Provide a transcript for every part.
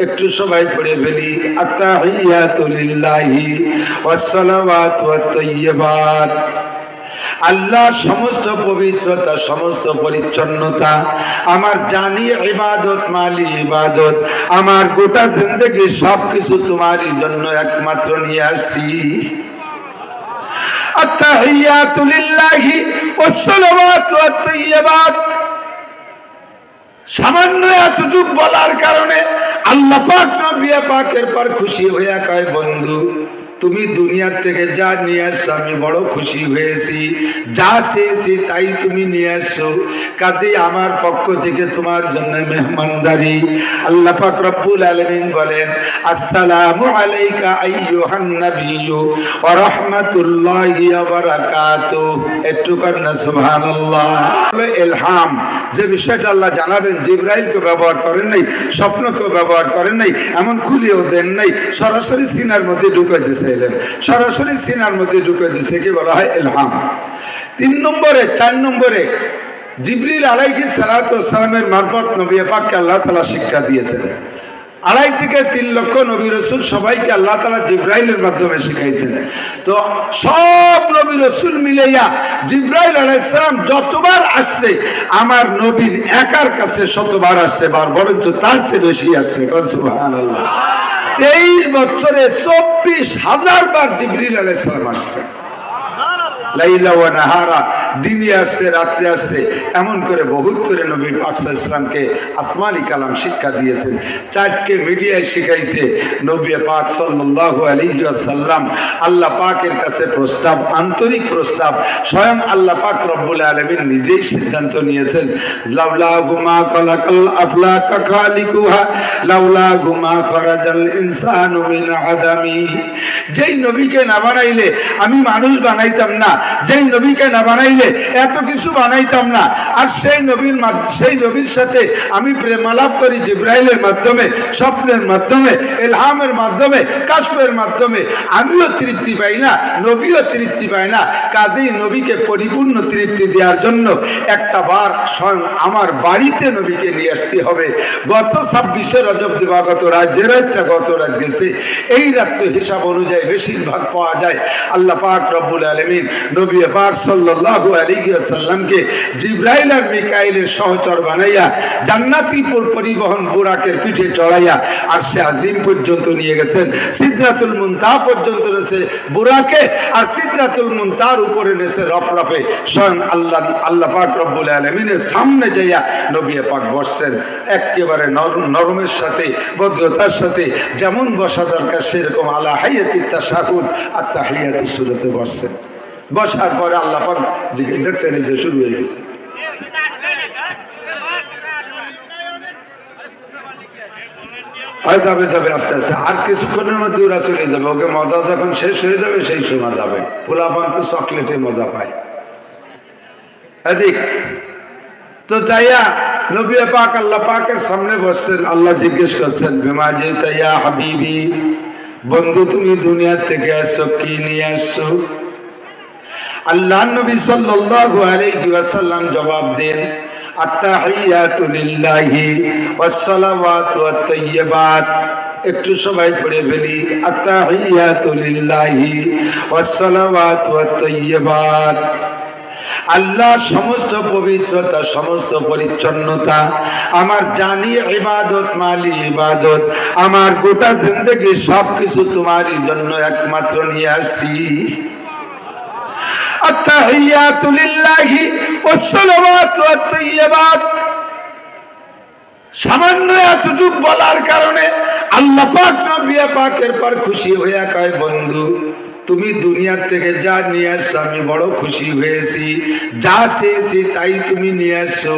একটু সবাই পড়ে ফেলি। ওয়াত-তাইয়্যিবাত। আল্লাহ সমস্ত পবিত্রতা, সমস্ত পরিচ্ছন্নতা, আমার জানি ইবাদত, মালি ইবাদত, আমার গোটা জিন্দগি সব কিছু তোমারই জন্য একমাত্র নিয়ে আসছি। সামান্য এতটুক বলার কারণে আল্লাহ পাক নবী পাকের পর খুশি হইয়া কয় বন্ধু তুমি দুনিয়ার থেকে যা নিয়ে আসছো, আমি বড় খুশি হয়েছি। যা চেয়েছি তাই তুমি নিয়ে আসছো। কাজেই আমার পক্ষ থেকে তোমার জন্য মেহমানদারি। আল্লাহ পাক রব্বুল আলামিন বলেন, আসসালামু আলাইকা আইয়ুহান নাবিয়্যু ওয়া রাহমাতুল্লাহি ওয়া বারাকাতুহু। একটু কন্যা সুবহানাল্লাহ। ইলহাম, যে বিষয়টা আল্লাহ জানাবেন জিব্রাইলকে ব্যবহার করেন নাই, স্বপ্নকেও ব্যবহার করেন নাই, এমন খুলিয়েও দেন নাই, সরাসরি সিনার মধ্যে ঢুকে দিয়েছিলেন সরাসরি সিনার মধ্যে ঢুকে দিয়েছে, কি বলা হয়? ইলহাম তিন নম্বরে, চার নম্বরে, জিবরিল আলাইহি সালাতু সালামের মারফত নবী পাককে আল্লাহ তাআলা শিক্ষা দিয়েছেন। আড়াই থেকে তিন লক্ষ নবী রসুল সবাইকে আল্লাহ তালা জিব্রাইলের মাধ্যমে শিখাইছেন। তো সব নবী রসুল মিলাইয়া জিব্রাইল আলাইসালাম যতবার আসছে, আমার নবীর একার কাছে শতবার আসছে বার বরঞ্চ তার চেয়ে বেশি আসছে। সুবহানাল্লাহ। তেইশ বছরে চব্বিশ হাজার বার জিবরিল আলাইসালাম আসছে। লাইলা ওয়া নাহারা দিনে আসছে, রাত্রে আসছে। এমন করে বহুত করে নবী পাক ইসলামকে আসমানি কালাম শিক্ষা দিয়েছেন। চারটে মিডিয়ায় শিখাইছে নবী পাক সাল্লাল্লাহু আলাইহি ওয়াসাল্লাম। আল্লাহ পাকের কাছে প্রস্তাব, আন্তরিক প্রস্তাব। স্বয়ং আল্লাহ পাক রব্বুল আলামিন নিজেই সিদ্ধান্ত নিয়েছেন, লাউলা গুমা খলাকাল আফলাকা খালিকুহা, লাউলা গুমা খরাজাল ইনসানু মিন আদামি। যেই নবীকে না বানাইলে আমি মানুষ বানাইতাম না যেই নবীকে না বানাইলে এত কিছু বানাইতাম না। আর সেই নবীর সেই নবীর সাথে আমি প্রেমালাপ করি জিব্রাইলের মাধ্যমে, স্বপ্নের মাধ্যমে, এলহামের মাধ্যমে কাশ্মের মাধ্যমে। আমিও তৃপ্তি পাই না, নবীও তৃপ্তি পায় না। কাজেই নবীকে পরিপূর্ণ তৃপ্তি দেওয়ার জন্য একটা বার স্বয়ং আমার বাড়িতে নবীকে নিয়ে আসতে হবে। গত ছাব্বিশে রজব দিবাগত রাত যে রাতটা গত রাত গেছে। এই রাত্রে হিসাব অনুযায়ী বেশিরভাগ পাওয়া যায়। আল্লাহ পাক রব্বুল আলমিন নবী পাক সাল্লাল্লাহু আলাইহি ওয়াসাল্লামকে জিব্রাইল আর মিকাইলের সহচর বানাইয়া জান্নাতিপুর পরিবহন বুরাকের পিঠে চড়াইয়া আর সে আজিম পর্যন্ত নিয়ে গেছেন। সিদ্রাতুল মুনতাহ পর্যন্ত নেছে বুরাকে আর সিদ্রাতুল মুনতার উপরে নেছে রফরফে। স্বয়ং আল্লাহ আল্লাহ পাক রব্বুল আলমিনের সামনে যাইয়া নবী পাক বসছেন। একেবারে নরম নরমের সাথে, ভদ্রতার সাথে, যেমন বসা দরকার সেরকম আল্লাহ হাইয়াতি তাশাহুদ আর তাহিয়াতি সুরতে বসছেন। বসার পরে আল্লাহ দেখছেন এই যে শুরু হয়ে গেছে। যাবে যাবে, আস্তে আস্তে। আর কিছুক্ষণের মধ্যে ওরা চলে যাবে। ওকে মজা যখন শেষ হয়ে যাবে, সেই যাবে। পোলাপান তো চকলেটে মজা পায়। এদিক। তো যাইয়া নবী পাক, আল্লাহ পাকের সামনে বসছেন। আল্লাহ জিজ্ঞেস করছেন বিমা যে তাইয়া হাবিবি, বন্ধু তুমি দুনিয়ার থেকে আসছো, কি নিয়ে আসছো? আল্লাহ নবী সাল্লাল্লাহু আলাইহি ওয়াসাল্লাম জবাব দেন, আত্তাহিয়াতু লিল্লাহি ওয়াসসালাওয়াতু ওয়াত-তাইয়্যিবাত। একটু সবাই পড়ে ফেলি, আত্তাহিয়াতু লিল্লাহি ওয়াসসালাওয়াতু ওয়াত-তাইয়্যিবাত। আল্লাহ সমস্ত পবিত্রতা, সমস্ত পরিচ্ছন্নতা, আমার জানি ইবাদত, মালি ইবাদত, আমার গোটা জিন্দগি সব কিছু তোমারই জন্য একমাত্র নিয়ে আসছি। التحيات لله والصلوات والطيبات সামান্য এতটুক বলার কারণে আল্লাহ পাক নবী পাকের পর খুশি হইয়া কয় বন্ধু তুমি দুনিয়ার থেকে যা নিয়ে আসছো, আমি বড় খুশি হয়েছি। যা চেয়েছি তাই তুমি নিয়ে আসছো।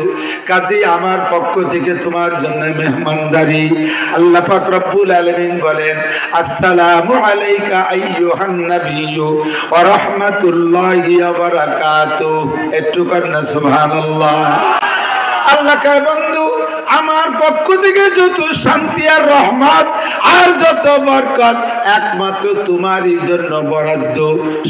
কাজেই আমার পক্ষ থেকে তোমার জন্য মেহমানদারি। আল্লাহ পাক রব্বুল আলামিন বলেন, আসসালামু আলাইকা আইয়ুহান নাবিয়্যু ওয়া রাহমাতুল্লাহি ওয়া বারাকাতুহু। একটু কন্যা সুবহানাল্লাহ। আল্লাহ বন্ধু আমার পক্ষ থেকে যত শান্তি আর রহমত আর যত বরকত, একমাত্র তোমারই জন্য বরাদ্দ।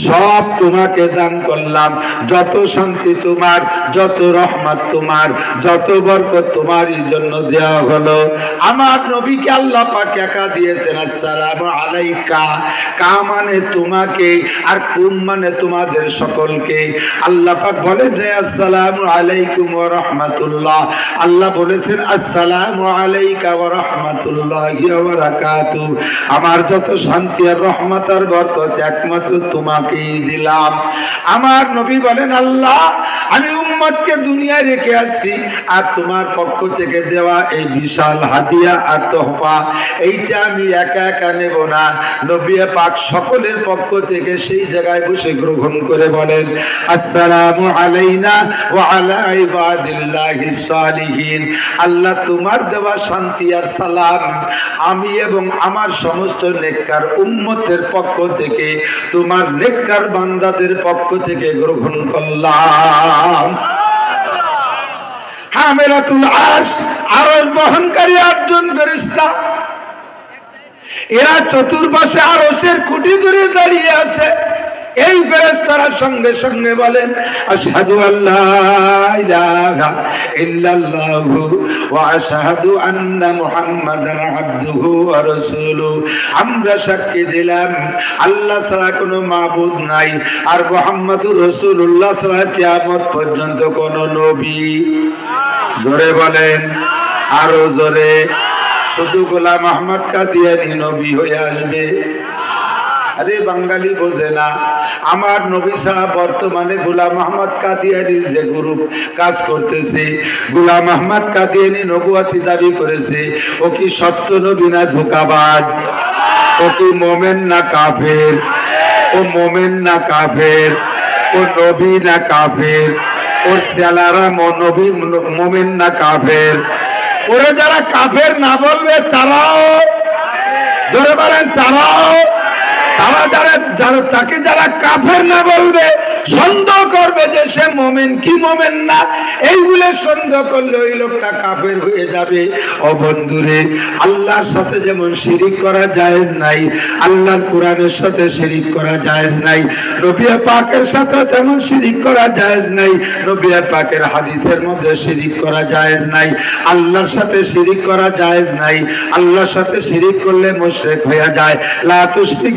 সব তোমাকে দান করলাম। যত শান্তি তোমার, যত রহমত তোমার, যত বরকত তোমারই জন্য দেওয়া হলো। আমার নবীকে আল্লাহ পাক একা দিয়েছেন, আসসালামু আলাইকা। কা মানে তোমাকে আর কুম মানে তোমাদের সকলকে? আল্লাহ পাক বলেন রে আসসালামু আলাইকুম ওয়া রাহমাতুল্লাহ। আল্লাহ বলেছেন আসসালামু আলাইকা ওয়া রাহমাতুল্লাহি ওয়া বারাকাতু। আমার যত শান্তি আর রহমত আর বরকত একমাত্র তোমাকেই দিলাম। আমার নবী বলেন, আল্লাহ, আমি উম্মতকে দুনিয়ায় রেখে আসছি, আর তোমার পক্ষ থেকে দেওয়া এই বিশাল হাদিয়া আর তোহফা, এইটা আমি একা একা নেব না। নবী পাক সকলের পক্ষ থেকে সেই জায়গায় বসে গ্রহণ করে বলেন, আসসালামু আলাইনা ওয়া আলা ইবাদিল্লাহিস সালিহিন। আল্লাহ তোমার দেওয়া শান্তি আর সালাম আমি এবং আমার সমস্ত নেককার উম্মতের পক্ষ থেকে, তোমার নেককার বান্দাদের পক্ষ থেকে গ্রহণ করলাম। হামেরাতুল আশ আরশ বহনকারী আটজন ফেরিস্তা এরা চতুর্পাশে আরসের খুঁটি ধরে দাঁড়িয়ে আছে। এই ফেরেশতারা সঙ্গে সঙ্গে বলেন, আশহাদু আল্লাহ ইল্লাল্লাহু ওয়া আশহাদু আন্না মুহাম্মাদান আবদুহু ওয়া আমরা সাক্ষী দিলাম, আল্লাহ ছাড়া কোনো মাবুদ নাই আর মুহাম্মাদুর রাসূলুল্লাহ ছাড়া কিয়ামত পর্যন্ত কোনো নবী। জোরে বলেন, আরও জোরে। শুধু গোলাম আহমদ কাদিয়ানি নবী হয়ে আসবে। আরে বাঙালি বোঝে না। আমার নবী ছাড়া বর্তমানে গোলাম আহমদ কাদিয়ানির যে গ্রুপ কাজ করতেছে, গোলাম আহমদ কাদিয়ানি নবুয়াতি দাবি করেছে, ও কি সত্য নবী না ধোকাবাজ? ও কি মোমেন না কাফের? ও মোমেন না কাফের? ও নবী না কাফের? ওর সেলারা নবী মোমেন না কাফের? ওরা যারা কাফের না বলবে তারাও, ধরে বলেন তারাও তারা যারা যারা তাকে যারা কাফের না বলবে, সন্দেহ করবে যে সে মোমেন। কি মোমেন না? এই বলে সন্দেহ করলে ওই লোকটা কাফের হয়ে যাবে। ও বন্ধুরে, আল্লাহর সাথে যেমন শিরিক করা জায়েজ নাই, আল্লাহর কোরআনের সাথে শিরিক করা জায়েজ নাই নবিয়া পাকের সাথে তেমন শিরিক করা জায়েজ নাই নবিয়া পাকের হাদিসের মধ্যে শিরিক করা জায়েজ নাই, আল্লাহর সাথে শিরিক করা জায়েজ নাই, আল্লাহর সাথে শিরিক করলে মুশরিক হয়ে যায়। লা তুশরিক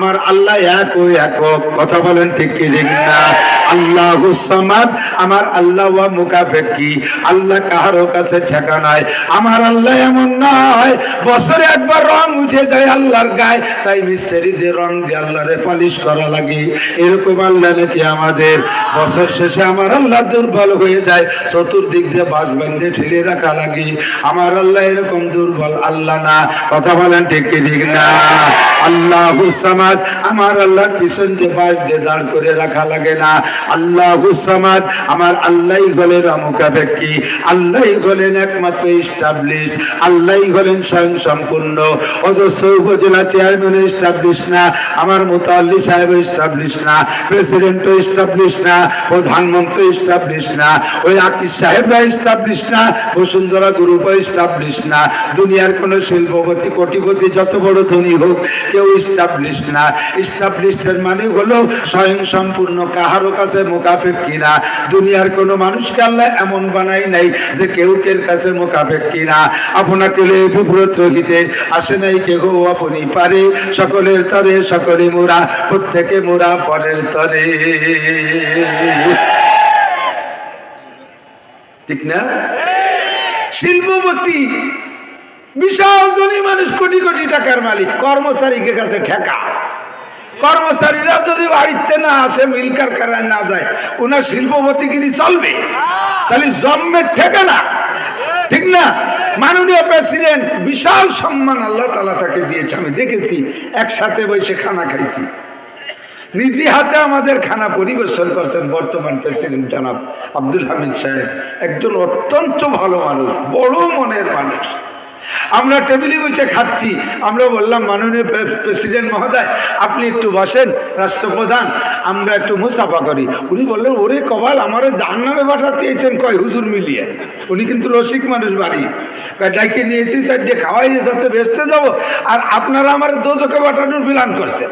আমার আল্লাহ এক ও একক। কথা বলেন ঠিক কি ঠিক না? আল্লাহ সামাদ, আমার আল্লাহ ওয়া মুকাফেকি। আল্লাহ কাহারও কাছে ঠেকানায় আমার আল্লাহ এমন নয়, বছরে একবার রং উঠে যায় আল্লাহর গায়ে। তাই মিস্টারি দিয়ে রং দিয়ে আল্লাহরে পালিশ করা লাগে। এরকম আল্লাহ নাকি আমাদের। বছর শেষে আমার আল্লাহ দুর্বল হয়ে যায়। চতুর্দিক দিয়ে বাস বান্ধে ঠেলে রাখা লাগে। আমার আল্লাহ এরকম দুর্বল আল্লাহ না। কথা বলেন ঠিক কি ঠিক না? আল্লাহ আমার আল্লাহর পিছন দিয়ে বাস দাঁড় করে রাখা লাগে না। আল্লাহ আমার আল্লাহ হলেন অমুখাপেক্ষী। আল্লাহ হলেন একমাত্র ইস্টাবলিশ আল্লাহ হলেন স্বয়ং সম্পূর্ণ। অদস্ত উপজেলা চেয়ারম্যান ইস্টাবলিশ না। আমার মোতাল্লি সাহেব ইস্টাবলিশ না। প্রেসিডেন্ট ইস্টাবলিশ না। প্রধানমন্ত্রী ইস্টাবলিশ না। ওই আকিস সাহেবরা ইস্টাবলিশ না। বসুন্ধরা গ্রুপ ইস্টাবলিশ না। দুনিয়ার কোন শিল্পপতি, কোটিপতি, যত বড় ধনী হোক কেউ ইস্টাবলিশ না। ইস্টাবলিশের মানে হলো স্বয়ং সম্পূর্ণ কাহারও কাছে মোকাপেক্ষী না। দুনিয়ার কোনো মানুষকে আল্লাহ এমন বানাই নাই যে কেউ কের কাছে মোকাপেক্ষী না। আপনাকে বিব্রত রহিতে আসে নাই কেহ, আপনি পারে সকলের তরে সকলে মোরা, প্রত্যেকে মোরা পরের তরে। ঠিক না? শিল্পপতি বিশাল ধনী মানুষ, কোটি কোটি টাকার মালিক, কর্মচারীকে কাছে ঠেকা। কর্মচারীরা যদি বাড়িতে না আসে, মিল কারখানায় না যায়, ওনার শিল্পপতি শিল্পপতিগিরি চলবে? তাহলে জন্মের ঠেকা না ঠিক না? মাননীয় প্রেসিডেন্ট, বিশাল সম্মান আল্লাহ তালা তাকে দিয়েছে। আমি দেখেছি, একসাথে বসে খানা খাইছি। নিজে হাতে আমাদের খানা পরিবেশন করছেন বর্তমান প্রেসিডেন্ট জনাব আব্দুল হামিদ সাহেব। একজন অত্যন্ত ভালো মানুষ, বড় মনের মানুষ। আমরা টেবিলে বসে খাচ্ছি। আমরা বললাম, মাননীয় প্রেসিডেন্ট মহোদয়, আপনি একটু বসেন, রাষ্ট্রপ্রধান, আমরা একটু মুসাফা করি। উনি বললেন, ওরে কবাল আমারও জান নামে পাঠাতে চেয়েছেন কয়, হুজুর মিলিয়ে। উনি কিন্তু রসিক মানুষ বাড়ি। ডাইকে নিয়েছি চারটে খাওয়াই যাতে বেসতে যাব, আর আপনারা আমার দোজকে পাঠানোর বিলান করছেন।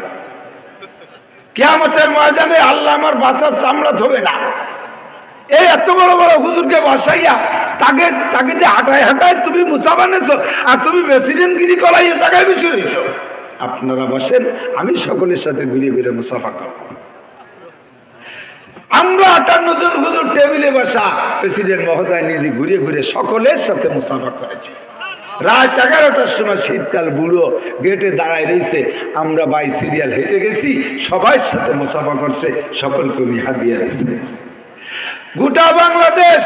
কেয়ামতের ময়দানে আল্লাহ আমার বাসার চামড়া ধোবে না। এই এত বড় বড় হুজুরকে বসাইয়া তাকে তাকে যে হাঁটায় হাঁটায় তুমি মুসা বানিয়েছো আর তুমি প্রেসিডেন্টগিরি করাই এ জায়গায় বেশি আপনারা বসেন, আমি সকলের সাথে ঘুরে ঘুরে মুসাফা করব। আমরা আটান্ন জন হুজুর টেবিলে বসা প্রেসিডেন্ট মহোদয় নিজে ঘুরে ঘুরে সকলের সাথে মুসাফা করেছে। রাত এগারোটার সময় শীতকাল বুড়ো গেটে দাঁড়ায় রয়েছে আমরা বাই সিরিয়াল হেঁটে গেছি সবার সাথে মুসাফা করছে, সকলকে উনি হাত দিয়ে দিচ্ছে গোটা বাংলাদেশ।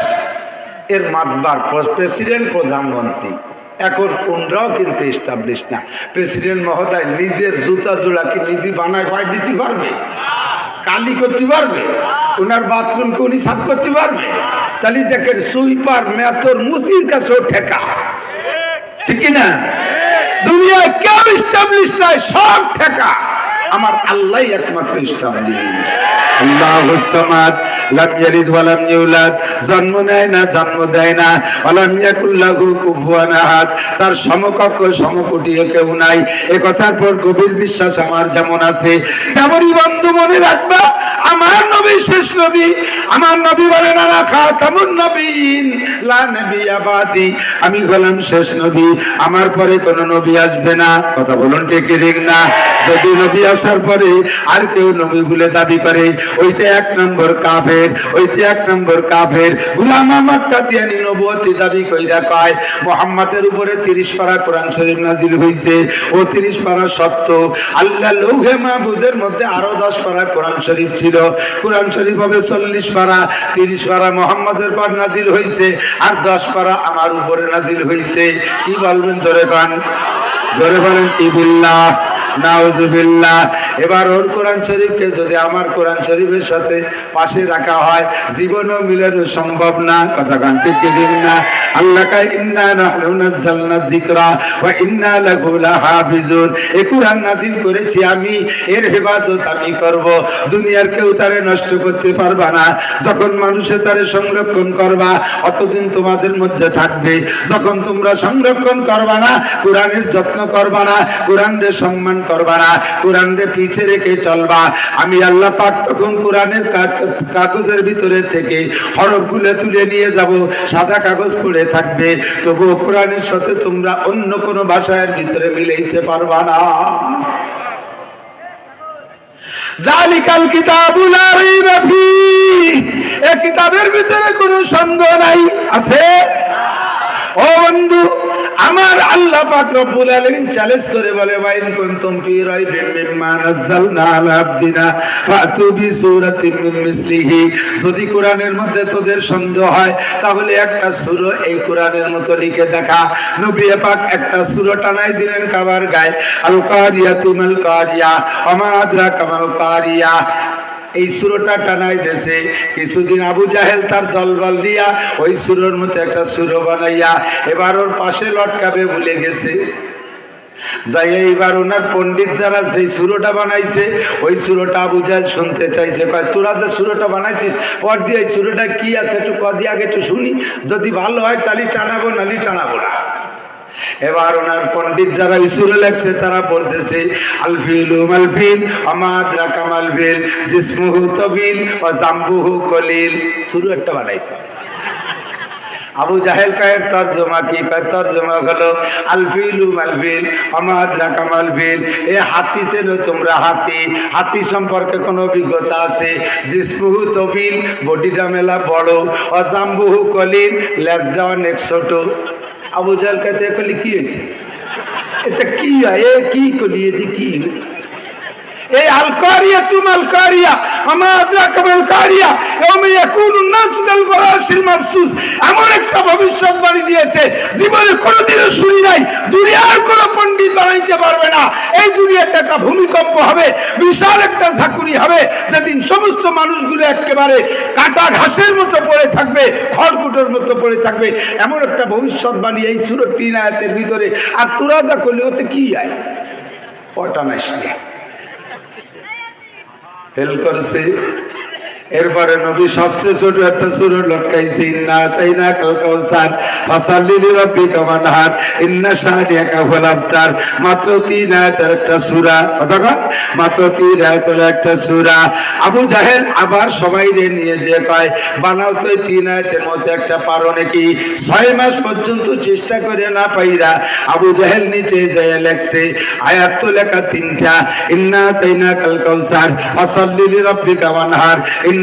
এর মাতবার প্রেসিডেন্ট, প্রধানমন্ত্রী। এখন কোনরাও কিন্তু এস্টাবলিশ না। প্রেসিডেন্ট মহোদয় নিজের জুতা জোড়া কি নিজে বানায় পায় দিতে পারবে? কালি করতে পারবে? ওনার বাথরুমকে উনি সাফ করতে পারবে? তাহলে দেখেন সুইপার মেথর মুসির কাছেও ঠেকা। ঠিক না দুনিয়ায় কেউ ইস্টাবলিশ নয় সব ঠেকা। আমার আল্লাহ একমাত্র আমার নবী শেষ নবী, আমার নবী বলেন না খাতামুন নবীন, লা নবী আবাদি। আমি হলাম শেষ নবী, আমার পরে কোন নবী আসবে না। কথা বলুন ঠিক ঠিক না? যদি নবী আসার পরে আর কেউ নবী বলে দাবি করে, ওইটা এক নম্বর কাফের, ওইটা এক নম্বর কাফের। গুলাম আহমদ কাদিয়ানি নবুয়তি দাবি কইরা কয়, মোহাম্মদের উপরে 30 পারা কোরআন শরীফ নাজিল হইছে, ও 30 পারা সত্য। আল্লাহ লৌহে মাহফুজের মধ্যে আরও 10 পারা কোরআন শরীফ ছিল। কোরআন শরীফ হবে 40 পারা 30 পারা মোহাম্মদের পর নাজিল হইছে, আর 10 পারা আমার উপরে নাজিল হইছে। কি বলবেন জোরে কান? জোরে বলেন কি বিল্লাহ নাউজুবিল্লাহ। এবার ওর কোরআন শরীফকে যদি আমার কোরআন শরীফের সাথে পাশে রাখা হয়, জীবনও মিলানো সম্ভব না। কথা গান ঠিক কি ঠিক না। আল্লাহ ইন্না নাহনু যিকরা ওয়া ইন্না লাহু লাহাফিজুন। এই কোরআন নাযিল করেছি আমি, এর হেফাজত আমি করব। দুনিয়ার কেউ তারে নষ্ট করতে পারবা না। যখন মানুষে তারে সংরক্ষণ করবা, অতদিন তোমাদের মধ্যে থাকবে। যখন তোমরা সংরক্ষণ করবা না, কোরআনের যত্ন করবা না কোরআনের সম্মান করবা না। রেখে চলবা। আমি আল্লাহ পাক তখন কোরআনের কাগজের ভিতরে থেকে হরফগুলো তুলে নিয়ে যাব। সাদা কাগজ পড়ে থাকবে। তবু কোরআনের সাথে তোমরা অন্য কোনো ভাষার ভিতরে মিলাইতে পারবা না। এই কিতাবের ভিতরে কোনো সন্দেহ নাই। আছে? ও বন্ধু আমার আল্লাহ পাক রব্বুল আলামিন চ্যালেঞ্জ করে বলে ওয়াইন কুনতুম ফি রাইবিন মিম্মা নাযালনা আলা আবদিনা ফাতু বি সূরাতিন মিন মিসলিহি। যদি কোরআনের মধ্যে তোদের সন্দেহ হয়, তাহলে একটা সূরা এই কোরআনের মতো লিখে দেখা। নবী পাক একটা সূরা টানাই দিলেন কাবার গায়ে, আল কারিয়াতু মাল কারিয়া ওমা আদরাকা মাল কারিয়া। এই সুরটা দেশে। কিছুদিন আবু জাহেল তার দলবল দিয়া ওই সুরের মতো একটা সুর বানাইয়া এবার ওর পাশে লটকাবে ভুলে গেছে। যাই এইবার ওনার পণ্ডিত যারা সেই সুরোটা বানাইছে, ওই সুরোটা আবু জাহেল শুনতে চাইছে। কয়, তোরা যে সুরোটা বানাইছিস, পর দিয়ে এই সুরোটা কি আছে একটু কদি আগে একটু শুনি। যদি ভালো হয় তাহলে টানাবো নালি টানাবো না। এবার ওনার পণ্ডিত যারা ইসুরে লাগছে তারা বলতেছে, আলফিল মালফিল আমাদ রাকামাল ফিল জিসমুহু তবিল ও জাম্বুহু কলিল। শুরু একটা বানাইছে। আবু জাহেল কায়ের তর্জমা কি? তর্জমা হলো, আলফিলু মালফিল আমাদ রাকামাল ফিল এ হাতি চেনো তোমরা হাতি? হাতি সম্পর্কে কোনো অভিজ্ঞতা আছে? জিসমুহু তবিল, বডিটা মেলা বড় অজাম্বুহু কলিল, লেজটা অনেক ছোট। আবু জাহেল কাতে করলে কি হয়েছে এটা কি হয় এ কি করলি এতে কি এই আলকারিয়া, তুম আল কারিয়া আমাদরা কামাল কারিয়া ইয়াউমা ইয়াকুনু নাস কাল ফারাশিল মাবসুস। এমন একটা ভবিষ্যৎবাণী দিয়েছে, জীবনে কোনোদিনও শুনি নাই, দুনিয়ার কোনো পণ্ডিত বানাইতে পারবে না। এই দুনিয়াতে একটা ভূমিকম্প হবে, বিশাল একটা ঝাঁকুনি হবে, যেদিন সমস্ত মানুষগুলো একেবারে কাটা ঘাসের মতো পড়ে থাকবে, খড়কুটোর মতো পড়ে থাকবে। এমন একটা ভবিষ্যৎবাণী এই সুরত তিন আয়াতের ভিতরে। আর তোরা যা করলে, ওতে কি আয়? ওটা নাইস ফেল করছে এরপরে নবী সবচেয়ে ছোট একটা সুর লটকাইছে, ইন্না তাইনা কাল কাউসার, ফাসাল্লি লিরাব্বিকা ওয়ানহার, ইন্না শানিয়াকা হুয়াল আবতার। মাত্র তিন আয়াতের একটা সূরা, কথা কয়? মাত্র তিন আয়াতের একটা সূরা। আবু জাহেল আবার সবাই রে নিয়ে যে কয়, বানাও তো তিন আয়াতের মধ্যে একটা পারো নাকি? ছয় মাস পর্যন্ত চেষ্টা করে না পাইরা। আবু জাহেল নিচে যায় লেখছে, আয়াত তো লেখা তিনটা, ইন্না তাইনা কাল কাউসার, ফাসাল্লি লিরাব্বিকা ওয়ানহার, ইন্না